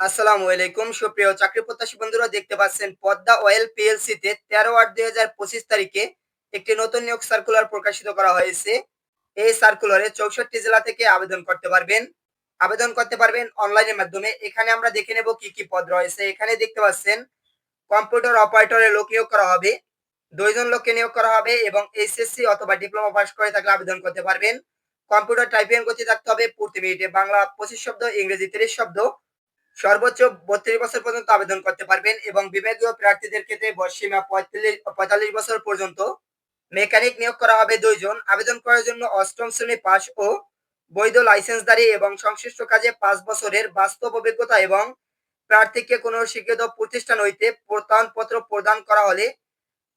আসসালামু আলাইকুম। সুপ্রিয় চাকরি প্রত্যাশী বন্ধুরা, দেখতে পাচ্ছেন পদ্মা অয়েল পিএলসি তে তেরো আট দুই হাজার পঁচিশ তারিখে একটি নতুন নিয়োগ সার্কুলার প্রকাশিত করা হয়েছে। এই সার্কুলারে চৌষট্টি জেলা থেকে আবেদন করতে পারবেন। আবেদন করতে পারবেন অনলাইনের মাধ্যমে। এখানে আমরা দেখে নেব কি কি পদ রয়েছে। এখানে দেখতে পাচ্ছেন কম্পিউটার অপারেটরে লোক নিয়োগ করা হবে, দুইজন লোককে নিয়োগ করা হবে এবং এইচএসসি অথবা ডিপ্লোমা পাস করে থাকলে আবেদন করতে পারবেন। কম্পিউটার টাইপিং গতি থাকতে হবে প্রতি মিনিটে বাংলা পঁচিশ শব্দ, ইংরেজি তিরিশ শব্দ। সর্বোচ্চ বত্রিশ বছর পর্যন্ত আবেদন করতে পারবেন এবং বিভাগীয় প্রার্থীদের ক্ষেত্রে বয়সীমা পঁয়তাল্লিশ পঁয়তাল্লিশ বছর পর্যন্ত মেকানিক নিয়োগ করা হবে দুইজন। আবেদন করার জন্য অষ্টম শ্রেণি পাস ও বৈধ লাইসেন্সধারী এবং সংশ্লিষ্ট কাজে পাঁচ বছরের বাস্তব অভিজ্ঞতা এবং প্রার্থীকে কোনো শিক্ষিত প্রতিষ্ঠান হইতে প্রত্যয়নপত্র প্রদান করা হলে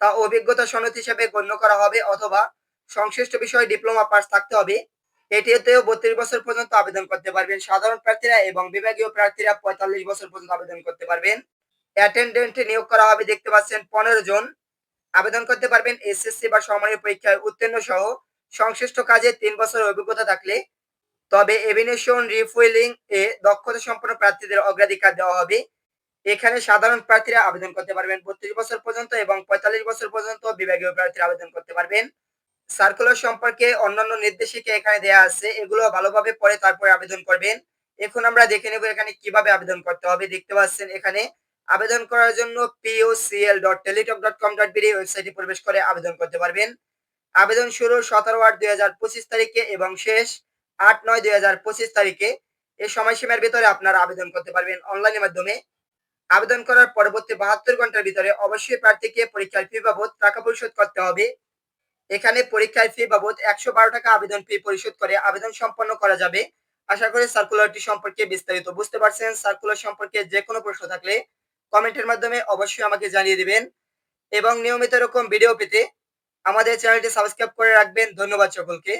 তা অভিজ্ঞতা সনদ হিসেবে গণ্য করা হবে অথবা সংশ্লিষ্ট বিষয়ে ডিপ্লোমা পাস থাকতে হবে। এটিতেও বত্রিশ বছর পর্যন্ত আবেদন করতে পারবেন। সাধারণ প্রার্থীরা এবং বিভাগীয় প্রার্থীরা পঁয়তাল্লিশ বছর পর্যন্ত আবেদন করতে পারবেন। অ্যাটেন্ডেন্টে নিয়োগ করা হবে দেখতে পাচ্ছেন পনেরো জন। আবেদন করতে পারবেন এসএসসি বা সমানের পরীক্ষায় উত্তীর্ণ সহ সংশ্লিষ্ট কাজে তিন বছরের অভিজ্ঞতা থাকলে। তবে এভিনেশন রিফুয়েলিং এ দক্ষতা সম্পন্ন প্রার্থীদের অগ্রাধিকার দেওয়া হবে। এখানে সাধারণ প্রার্থীরা আবেদন করতে পারবেন বত্রিশ বছর পর্যন্ত এবং পঁয়তাল্লিশ বছর পর্যন্ত বিভাগীয় প্রার্থীরা আবেদন করতে পারবেন। সার্কুলার সম্পর্কে অন্যান্য নির্দেশিকা এখানে দেয়া আছে। এগুলো ভালোভাবে পড়ে তারপরে আবেদন করবেন। এখন আমরা দেখে নেব এখানে কীভাবে আবেদন করতে হবে। দেখতে পাচ্ছেন এখানে আবেদন করার জন্য টেলিটক ডট কম ডট ওয়েবসাইটে প্রবেশ করে আবেদন করতে পারবেন। আবেদন শুরু সতেরো আট দুই হাজার পঁচিশ তারিখে এবং শেষ আট নয় দুই হাজার পঁচিশ তারিখে। এই সময়সীমার ভিতরে আপনারা আবেদন করতে পারবেন অনলাইনের মাধ্যমে। আবেদন করার পরবর্তী বাহাত্তর ঘণ্টার ভিতরে অবশ্যই প্রার্থীকে পরীক্ষার ফি বাবদ টাকা পরিশোধ করতে হবে। এখানে পরীক্ষার ফি বাবদ একশো বারো টাকা আবেদন ফি পরিশোধ করে আবেদন সম্পন্ন করা যাবে। আশা করি সার্কুলারটি সম্পর্কে বিস্তারিত বুঝতে পারছেন। সার্কুলার সম্পর্কে যে কোনো প্রশ্ন থাকলে কমেন্টের মাধ্যমে অবশ্যই আমাকে জানিয়ে দিবেন। এবং নিয়মিত এরকম ভিডিও পেতে আমাদের চ্যানেলটি সাবস্ক্রাইব করে রাখবেন। ধন্যবাদ সকলকে।